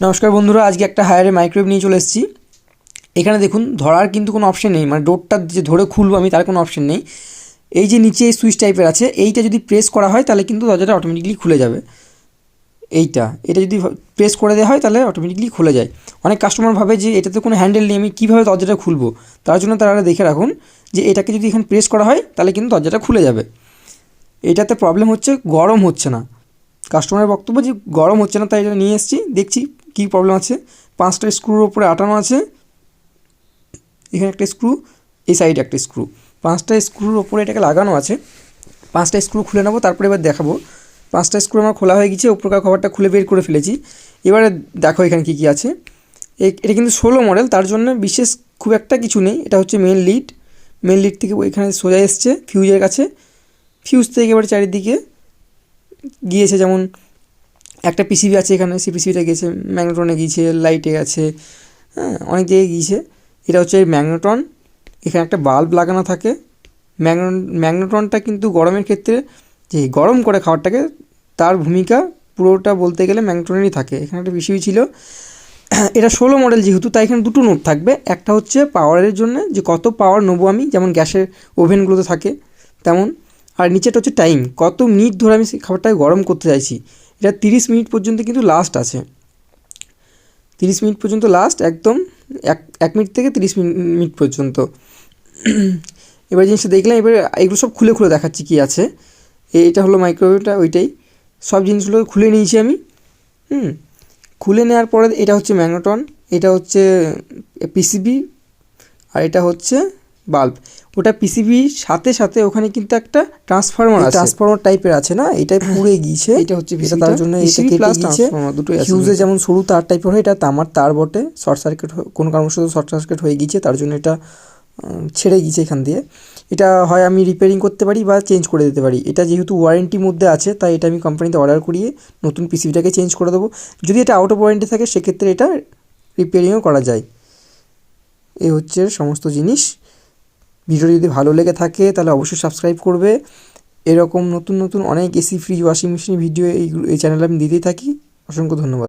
নমস্কার বন্ধুরা, আজকে একটা হায়ারে মাইক্রোওয়েভ নিয়ে চলে এসেছি। এখানে দেখুন, ধরার কিন্তু কোনো অপশন নেই মানে ডোরটা যে ধরে খুলবো আমি, তার কোনো অপশন নেই। এই যে নিচে এই সুইচ টাইপের আছে, এইটা যদি প্রেস করা হয়, তাহলে কিন্তু দরজাটা অটোমেটিকলি খুলে যাবে। এইটা, এটা যদি প্রেস করে দেওয়া হয়, তাহলে অটোমেটিকলি খুলে যায়। অনেক কাস্টমার ভাবে যে এটাতে কোনো হ্যান্ডেল নেই, আমি কীভাবে দরজাটা খুলবো? তার জন্য তারা দেখে রাখুন, যে এটাকে যদি এখানে প্রেস করা হয়, তাহলে কিন্তু দরজাটা খুলে যাবে। এটাতে প্রবলেম হচ্ছে, গরম হচ্ছে না। কাস্টমারের বক্তব্য যে গরম হচ্ছে না, তাই এটা নিয়ে এসেছি, দেখছি কী প্রবলেম আছে? পাঁচটা স্ক্রুর ওপরে আটানো আছে। এখানে একটা স্ক্রু এই সাইডে একটা স্ক্রু পাঁচটা স্ক্রুর ওপরে এটাকে লাগানো আছে। পাঁচটা স্ক্রু খুলে নেব, তারপরে এবার দেখাবো। পাঁচটা স্ক্রু আমার খোলা হয়ে গেছে, উপরকার খবরটা খুলে বের করে ফেলেছি। এবারে দেখো এখানে কী কী আছে। এটা কিন্তু ষোলো মডেল তার জন্য বিশেষ খুব একটা কিছু নেই। এটা হচ্ছে মেন লিড মেন লিড থেকে এখানে সোজা এসছে ফিউজের কাছে। ফিউজ থেকে এবার চারিদিকে গিয়েছে যেমন একটা পিসিবি আছে এখানে সেই পিসিবিটা গিয়েছে ম্যাগনেটনে গিয়েছে, লাইটে গেছে হ্যাঁ অনেক জায়গায় গিয়েছে। এটা হচ্ছে ম্যাগনেটন এখানে একটা বাল্ব লাগানো থাকে। ম্যাগন ম্যাগনেটনটা কিন্তু গরমের ক্ষেত্রে যে গরম করে খাবারটাকে, তার ভূমিকা পুরোটা বলতে গেলে ম্যাগনেটনেরই থাকে। এখানে একটা পিসিবি ছিল। এটা ষোলো মডেল যেহেতু, তাই এখানে দুটো নোট থাকবে। একটা হচ্ছে পাওয়ারের জন্য, যে কত পাওয়ার নেব আমি, যেমন গ্যাসের ওভেনগুলোতে থাকে, তেমন। আর নিচেটা হচ্ছে টাইম কত মিনিট ধরে আমি সেই খাবারটাকে গরম করতে চাইছি। এটা তিরিশ মিনিট পর্যন্ত কিন্তু লাস্ট আছে। তিরিশ মিনিট পর্যন্ত লাস্ট একদম এক এক মিনিট থেকে তিরিশ মিনিট পর্যন্ত। এবার জিনিসটা দেখলাম, এবার এগুলো সব খুলে খুলে দেখাচ্ছি কী আছে। এটা হলো মাইক্রোওয়েভটা ওইটাই। সব জিনিসগুলো খুলে নিয়েছি আমি। হুম, খুলে নেওয়ার পরে এটা হচ্ছে ম্যাগনেটন, এটা হচ্ছে পিসিবি আর এটা হচ্ছে বাল্ব। ওটা পিসিবির সাথে সাথে ওখানে কিন্তু একটা ট্রান্সফরমার আছে। ট্রান্সফরমার টাইপের আছে না? এটাই পুড়ে গিয়েছে। এটা হচ্ছে এটা তার জন্য এটা কেটে গিয়েছে আছে ফিউজে যেমন সরু তার টাইপের হয় এটা তামার তার বটে। শর্ট সার্কিট কোনো কারণবশত শর্ট সার্কিট হয়ে গিয়েছে তার জন্য এটা ছেড়ে গিয়েছে এখান দিয়ে। এটা হয় আমি রিপেয়ারিং করতে পারি বা চেঞ্জ করে দিতে পারি। এটা যেহেতু ওয়ারেন্টির মধ্যে আছে তাই এটা আমি কোম্পানিতে অর্ডার করিয়ে নতুন পিসিবিটাকে চেঞ্জ করে দেবো। যদি এটা আউট অফ ওয়ারেন্টি থাকে সেক্ষেত্রে এটা রিপেয়ারিংও করা যায়। এ হচ্ছে সমস্ত জিনিস। ভিডিও যদি ভালো লেগে থাকে, তাহলে অবশ্যই সাবস্ক্রাইব করবে। এরকম নতুন নতুন অনেক AC fridge washing machine video এই এই চ্যানেলে আমি দিতেই থাকি। অসংখ্য ধন্যবাদ।